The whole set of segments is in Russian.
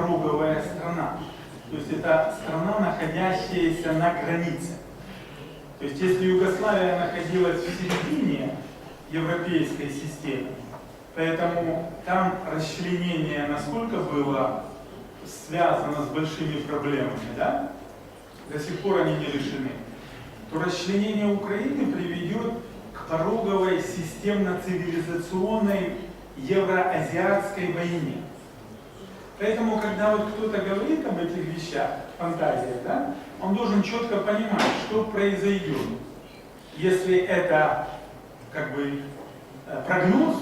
пороговая страна. То есть это страна, находящаяся на границе. То есть если Югославия находилась в середине европейской системы, поэтому там расчленение насколько было связано с большими проблемами, да? До сих пор они не решены. То расчленение Украины приведет к пороговой системно-цивилизационной евроазиатской войне. Поэтому, когда вот кто-то говорит об этих вещах, фантазиях, да, он должен четко понимать, что произойдет, если это как бы э, прогноз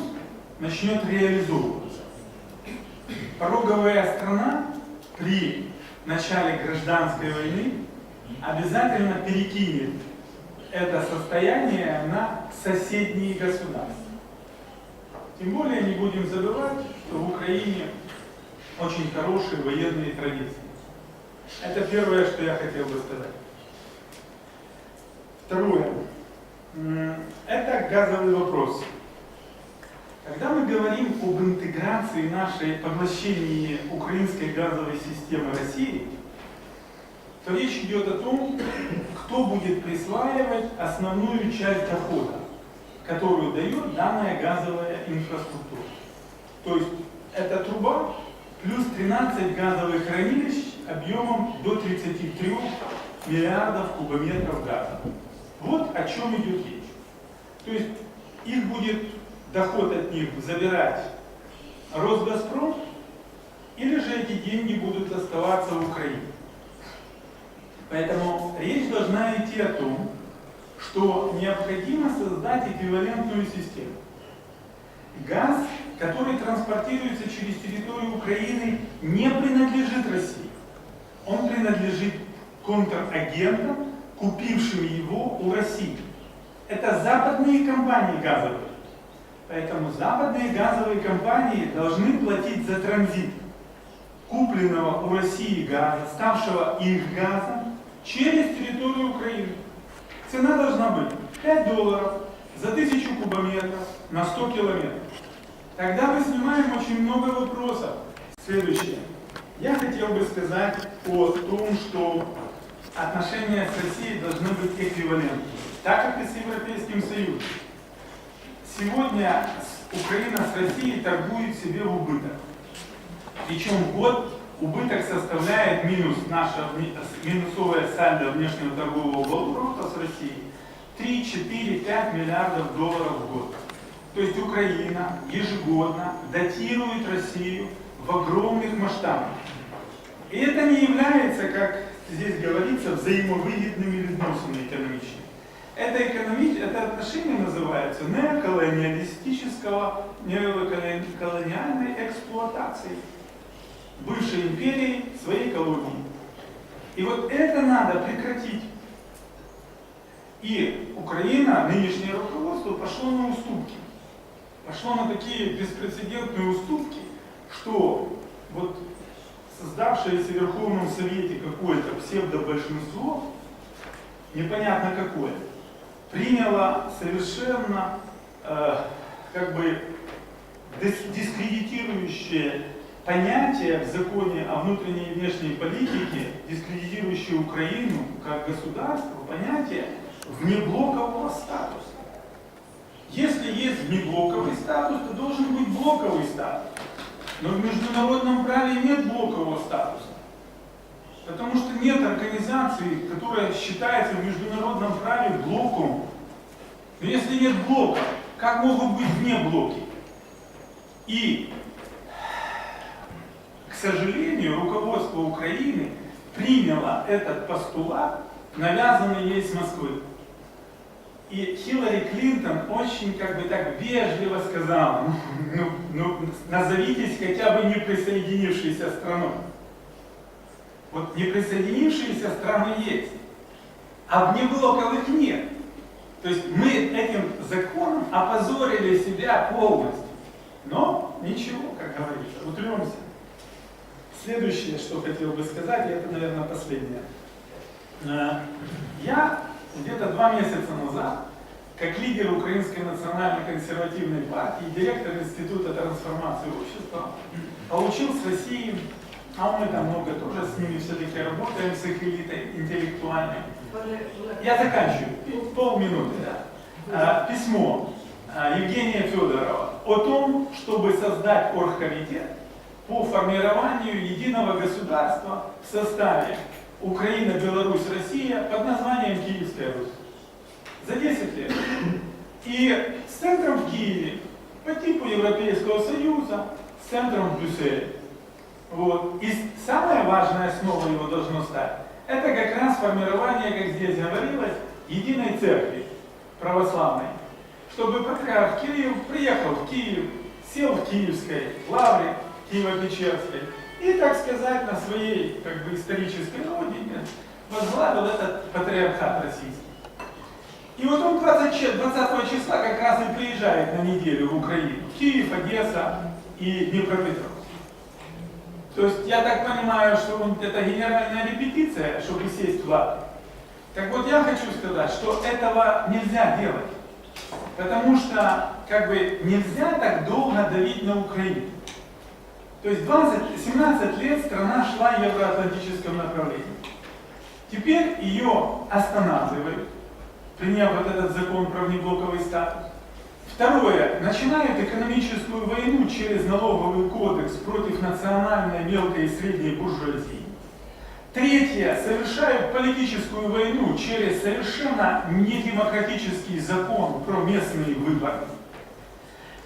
начнет реализовываться. Пороговая страна при начале гражданской войны обязательно перекинет это состояние на соседние государства. Тем более не будем забывать, что в Украине очень хорошие военные традиции. Это первое, что я хотел бы сказать. Второе. Это газовый вопрос. Когда мы говорим об интеграции нашей, поглощении украинской газовой системы России, то речь идет о том, кто будет присваивать основную часть дохода, которую дает данная газовая инфраструктура. То есть эта труба плюс 13 газовых хранилищ объемом до 33 миллиардов кубометров газа. Вот о чем идет речь. То есть их будет доход от них забирать Росгазпром, или же эти деньги будут оставаться в Украине. Поэтому речь должна идти о том, что необходимо создать эквивалентную систему. Газ, который транспортируется через территорию Украины, не принадлежит России. Он принадлежит контрагентам, купившим его у России. Это западные компании газовые. Поэтому западные газовые компании должны платить за транзит купленного у России газа, ставшего их газом, через территорию Украины. Цена должна быть 5 долларов за 1000 кубометров на 100 километров. Тогда мы снимаем очень много вопросов. Следующее. Я хотел бы сказать о том, что отношения с Россией должны быть эквивалентными, так как и с Европейским Союзом. Сегодня Украина с Россией торгует себе в убыток. Причем в год убыток составляет минус наша минусовая сальдо внешнего торгового оборота с Россией 3, 4, 5 миллиардов долларов в год. То есть Украина ежегодно датирует Россию в огромных масштабах. И это не является, как здесь говорится, взаимовыгодными відносинами экономическими. Это, экономи... это отношение называется неоколониалистического, неоколониальной эксплуатации бывшей империи своей колонии. И вот это надо прекратить. И Украина, нынешнее руководство, пошло на уступки. Пошло на такие беспрецедентные уступки, что вот создавшееся в Верховном Совете какое-то псевдобольшинство, непонятно какое, приняло совершенно э, как бы дискредитирующее понятие в законе о внутренней и внешней политике, дискредитирующее Украину как государство, понятие внеблокового статуса. Если есть внеблоковый статус, то должен быть блоковый статус. Но в международном праве нет блокового статуса. Потому что нет организации, которая считается в международном праве блоком. Но если нет блока, как могут быть вне блоки? И, к сожалению, руководство Украины приняло этот постулат, навязанный ей с Москвы. И Хиллари Клинтон очень как бы так вежливо сказала, ну, ну, назовитесь хотя бы не присоединившейся страной. Вот не присоединившиеся страны есть, а внеблоковых нет. То есть мы этим законом опозорили себя полностью. Но ничего, как говорится, утремся. Следующее, что хотел бы сказать, и это, наверное, последнее. Э, я где-то два месяца назад, как лидер Украинской национально-консервативной партии, директор Института трансформации общества, получил с России а мы там много тоже с ними все-таки работаем, с их элитой интеллектуальной. Я заканчиваю, полминуты, да. А, Письмо а, Евгения Федорова о том, чтобы создать оргкомитет по формированию единого государства в составе Украина, Беларусь, Россия под названием Киевская Русь. За 10 лет. И с центром в Киеве, по типу Европейского Союза, с центром в Брюсселе. Вот. И самая важная основа его должно стать, это как раз формирование, как здесь говорилось, единой церкви православной. Чтобы патриарх Кирилл приехал в Киев, сел в Киевской лавре Киево-Печерской и, так сказать, на своей как бы, исторической родине возглавил этот патриархат российский. И вот он 20, 20 числа как раз и приезжает на неделю в Украину. Киев, Одесса и Днепропетровск. То есть я так понимаю, что он, это генеральная репетиция, чтобы сесть в лапы. Так вот я хочу сказать, что этого нельзя делать. Потому что как бы нельзя так долго давить на Украину. То есть 20, 17 лет страна шла в евроатлантическом направлении. Теперь ее останавливают, приняв вот этот закон про внеблоковый статус. Второе. Начинают экономическую войну через налоговый кодекс против национальной мелкой и средней буржуазии. Третье. Совершают политическую войну через совершенно недемократический закон про местные выборы.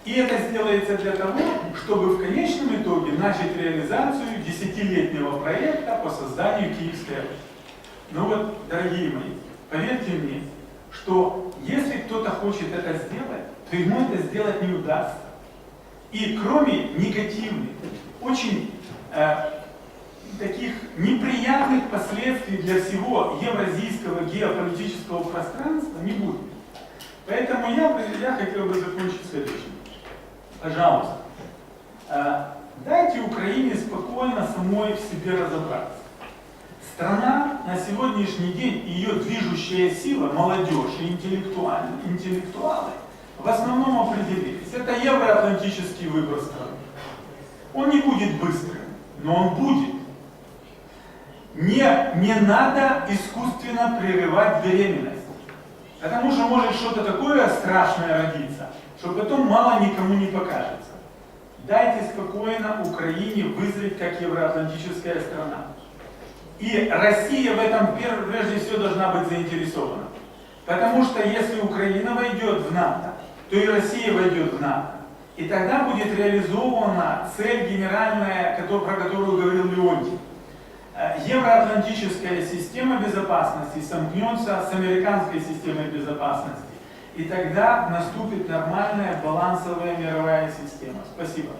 И это сделается для того, чтобы в конечном итоге начать реализацию десятилетнего проекта по созданию Киевской Руси. Ну вот, дорогие мои, поверьте мне, что если кто-то хочет это сделать, то ему это сделать не удастся. И кроме негативных, очень э, таких неприятных последствий для всего евразийского геополитического пространства не будет. Поэтому я, я хотел бы закончить следующим пожалуйста, э, дайте Украине спокойно самой в себе разобраться. Страна на сегодняшний день, ее движущая сила, молодежь и интеллектуалы, интеллектуалы, в основном определились. Это евроатлантический выбор страны. Он не будет быстрым, но он будет. Не, не надо искусственно прерывать беременность. Потому что может что-то такое страшное родиться – что потом мало никому не покажется. Дайте спокойно Украине вызреть как евроатлантическая страна. И Россия в этом прежде всего должна быть заинтересована. Потому что если Украина войдет в НАТО, то и Россия войдет в НАТО. И тогда будет реализована цель генеральная, про которую говорил Леонтий. Э, евроатлантическая система безопасности сомкнется с американской системой безопасности. И тогда наступит нормальная балансовая мировая система. Спасибо.